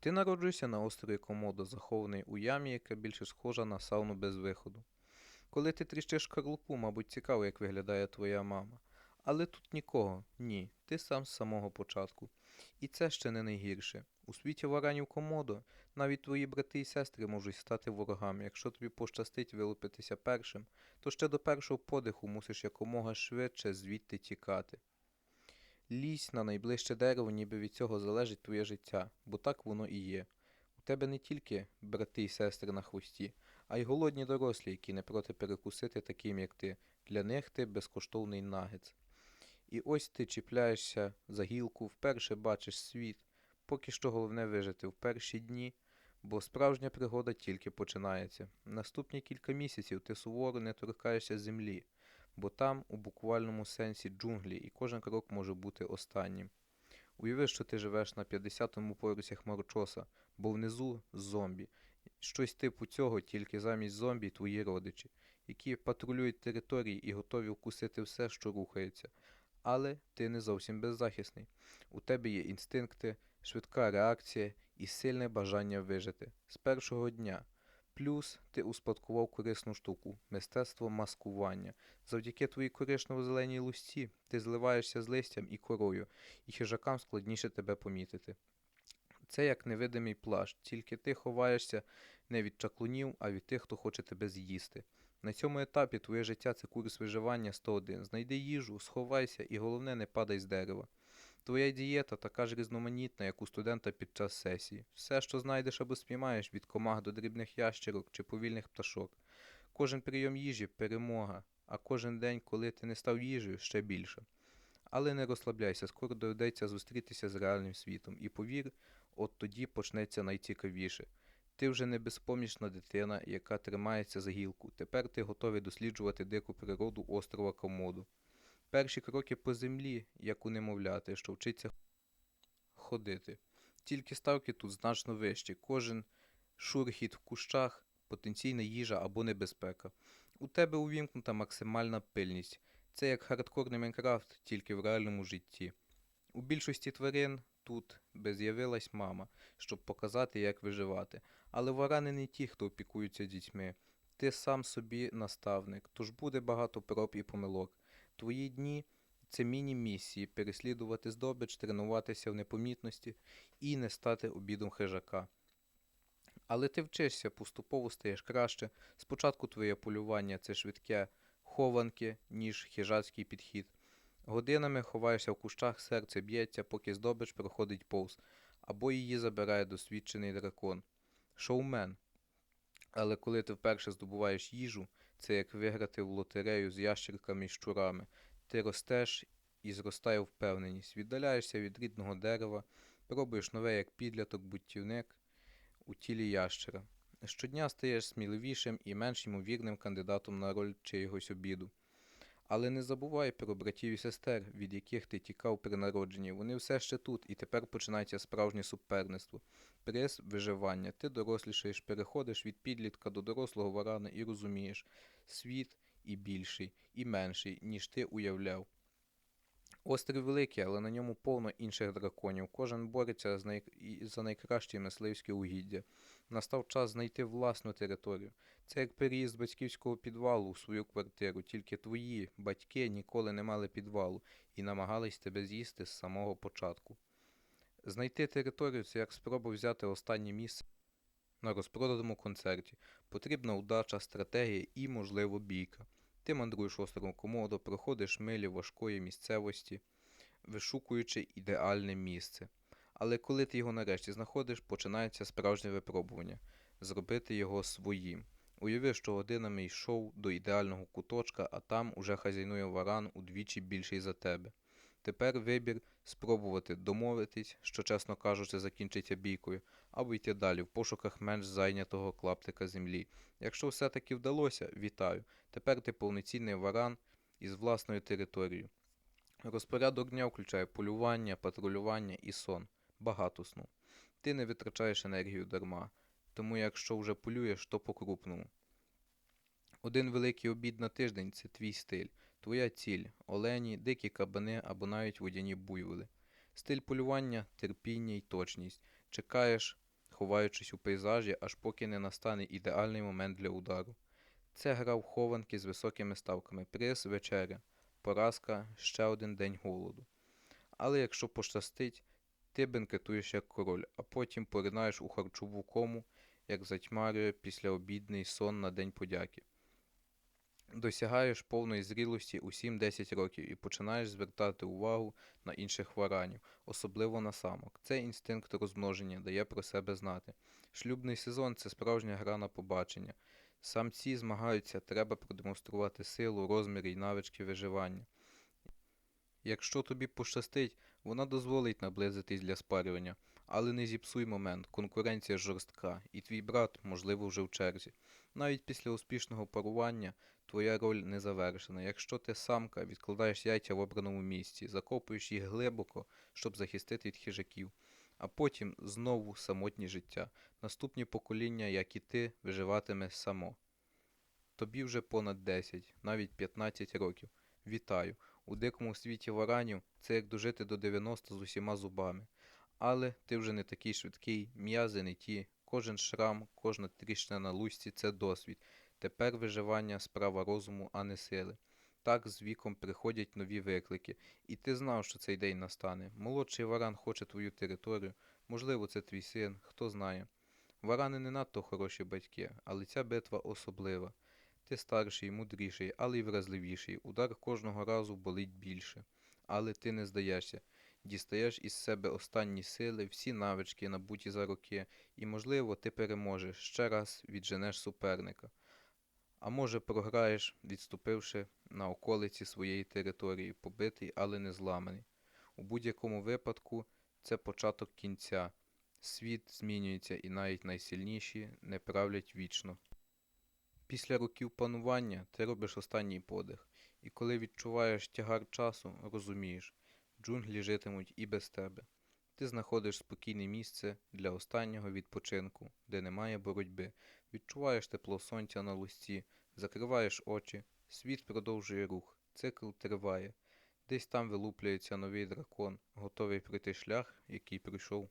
Ти народжуєшся на острові Комодо, захований у ямі, яка більше схожа на сауну без виходу. Коли ти тріщиш шкарлупу, мабуть, цікаво, як виглядає твоя мама. Але тут нікого, ні, ти сам з самого початку. І це ще не найгірше. У світі варанів Комодо навіть твої брати і сестри можуть стати ворогами. Якщо тобі пощастить вилупитися першим, то ще до першого подиху мусиш якомога швидше звідти тікати. Лізь на найближче дерево, ніби від цього залежить твоє життя, бо так воно і є. У тебе не тільки брати і сестри на хвості, а й голодні дорослі, які не проти перекусити таким, як ти. Для них ти безкоштовний нагець. І ось ти чіпляєшся за гілку, вперше бачиш світ. Поки що головне вижити в перші дні, бо справжня пригода тільки починається. Наступні кілька місяців ти суворо не торкаєшся землі, бо там, у буквальному сенсі, джунглі, і кожен крок може бути останнім. Уяви, що ти живеш на 50-му поверсі хмарочоса, бо внизу зомбі. Щось типу цього, тільки замість зомбі твої родичі, які патрулюють території і готові вкусити все, що рухається. Але ти не зовсім беззахисний. У тебе є інстинкти, швидка реакція і сильне бажання вижити з першого дня. Плюс ти успадкував корисну штуку мистецтво маскування. Завдяки твоїй коричнево-зеленій лусті ти зливаєшся з листям і корою, і хижакам складніше тебе помітити. Це як невидимий плащ, тільки ти ховаєшся не від чаклунів, а від тих, хто хоче тебе з'їсти. На цьому етапі твоє життя це курс виживання 101. Знайди їжу, сховайся і головне не падай з дерева. Твоя дієта така ж різноманітна, як у студента під час сесії. Все, що знайдеш або спіймаєш, від комах до дрібних ящерок чи повільних пташок. Кожен прийом їжі перемога, а кожен день, коли ти не став їжею, ще більше. Але не розслабляйся, скоро доведеться зустрітися з реальним світом. І повір, от тоді почнеться найцікавіше. Ти вже не безпомічна дитина, яка тримається за гілку. Тепер ти готовий досліджувати дику природу острова Комоду. Перші кроки по землі, як у немовляти, що вчиться ходити. Тільки ставки тут значно вищі. Кожен шурхіт в кущах, потенційна їжа або небезпека. У тебе увімкнута максимальна пильність. Це як хардкорний Майнкрафт, тільки в реальному житті. У більшості тварин тут би з'явилась мама, щоб показати, як виживати. Але варани не ті, хто опікуються дітьми. Ти сам собі наставник, тож буде багато проб і помилок. Твої дні це міні-місії переслідувати здобич, тренуватися в непомітності і не стати обідом хижака. Але ти вчишся, поступово стаєш краще. Спочатку твоє полювання це швидке хованки, ніж хижацький підхід. Годинами ховаєшся в кущах, серце б'ється, поки здобич проходить повз, або її забирає досвідчений дракон. Шоумен. Але коли ти вперше здобуваєш їжу, це як виграти в лотерею з ящерками і щурами. Ти ростеш і зростає впевненість, віддаляєшся від рідного дерева, пробуєш нове як підляток, бутівник у тілі ящера. Щодня стаєш сміливішим і менш ймовірним кандидатом на роль чиєгось обіду. Але не забувай про братів і сестер, від яких ти тікав при народженні. Вони все ще тут, і тепер починається справжнє суперництво. Приз виживання. Ти дорослішаєш, переходиш від підлітка до дорослого варана і розумієш, світ і більший, і менший, ніж ти уявляв. Острів великий, але на ньому повно інших драконів. Кожен бореться за, най... за найкращі мисливські угіддя. Настав час знайти власну територію. Це як переїзд батьківського підвалу у свою квартиру, тільки твої батьки ніколи не мали підвалу і намагались тебе з'їсти з самого початку. Знайти територію це як спроба взяти останнє місце на розпроданому концерті. Потрібна удача, стратегія і, можливо, бійка. Ти мандруєш островом Комодо, проходиш милі важкої місцевості, вишукуючи ідеальне місце. Але коли ти його нарешті знаходиш, починається справжнє випробування зробити його своїм. Уяви, що годинами йшов до ідеального куточка, а там уже хазяйнує варан удвічі більший за тебе. Тепер вибір спробувати домовитись, що, чесно кажучи, закінчиться бійкою, або йти далі в пошуках менш зайнятого клаптика землі. Якщо все-таки вдалося, вітаю. Тепер ти повноцінний варан із власною територією. Розпорядок дня включає полювання, патрулювання і сон. Багато сну. Ти не витрачаєш енергію дарма, тому якщо вже полюєш, то по-крупному. Один великий обід на тиждень це твій стиль, твоя ціль олені, дикі кабани або навіть водяні буйволи. Стиль полювання терпіння й точність. Чекаєш, ховаючись у пейзажі, аж поки не настане ідеальний момент для удару. Це гра в хованки з високими ставками. Приз вечеря, поразка ще один день голоду. Але якщо пощастить, ти бенкетуєш як король, а потім поринаєш у харчову кому, як затьмарює післяобідний сон на День подяки. Досягаєш повної зрілості у 7-10 років і починаєш звертати увагу на інших варанів, особливо на самок. Це інстинкт розмноження дає про себе знати. Шлюбний сезон це справжня гра на побачення. Самці змагаються, треба продемонструвати силу, розмір і навички виживання. Якщо тобі пощастить, вона дозволить наблизитись для спарювання, але не зіпсуй момент, конкуренція жорстка, і твій брат, можливо, вже в черзі. Навіть після успішного парування твоя роль не завершена. Якщо ти самка, відкладаєш яйця в обраному місці, закопуєш їх глибоко, щоб захистити від хижаків, а потім знову самотнє життя. Наступні покоління, як і ти, виживатиме само. Тобі вже понад 10, навіть 15 років. Вітаю! У дикому світі варанів це як дожити до 90 з усіма зубами. Але ти вже не такий швидкий, м'язи не ті, кожен шрам, кожна тріщина на лусці це досвід. Тепер виживання справа розуму, а не сили. Так з віком приходять нові виклики, і ти знав, що цей день настане. Молодший варан хоче твою територію, можливо, це твій син, хто знає. Варани не надто хороші батьки, але ця битва особлива. Ти старший, мудріший, але й вразливіший. Удар кожного разу болить більше. Але ти не здаєшся. Дістаєш із себе останні сили, всі навички, набуті за роки, і, можливо, ти переможеш, ще раз відженеш суперника. А може, програєш, відступивши на околиці своєї території, побитий, але не зламаний. У будь-якому випадку це початок кінця. Світ змінюється, і навіть найсильніші не правлять вічно. Після років панування ти робиш останній подих, і коли відчуваєш тягар часу, розумієш, джунглі житимуть і без тебе. Ти знаходиш спокійне місце для останнього відпочинку, де немає боротьби, відчуваєш тепло сонця на лусті, закриваєш очі, світ продовжує рух, цикл триває. Десь там вилуплюється новий дракон, готовий пройти шлях, який пройшов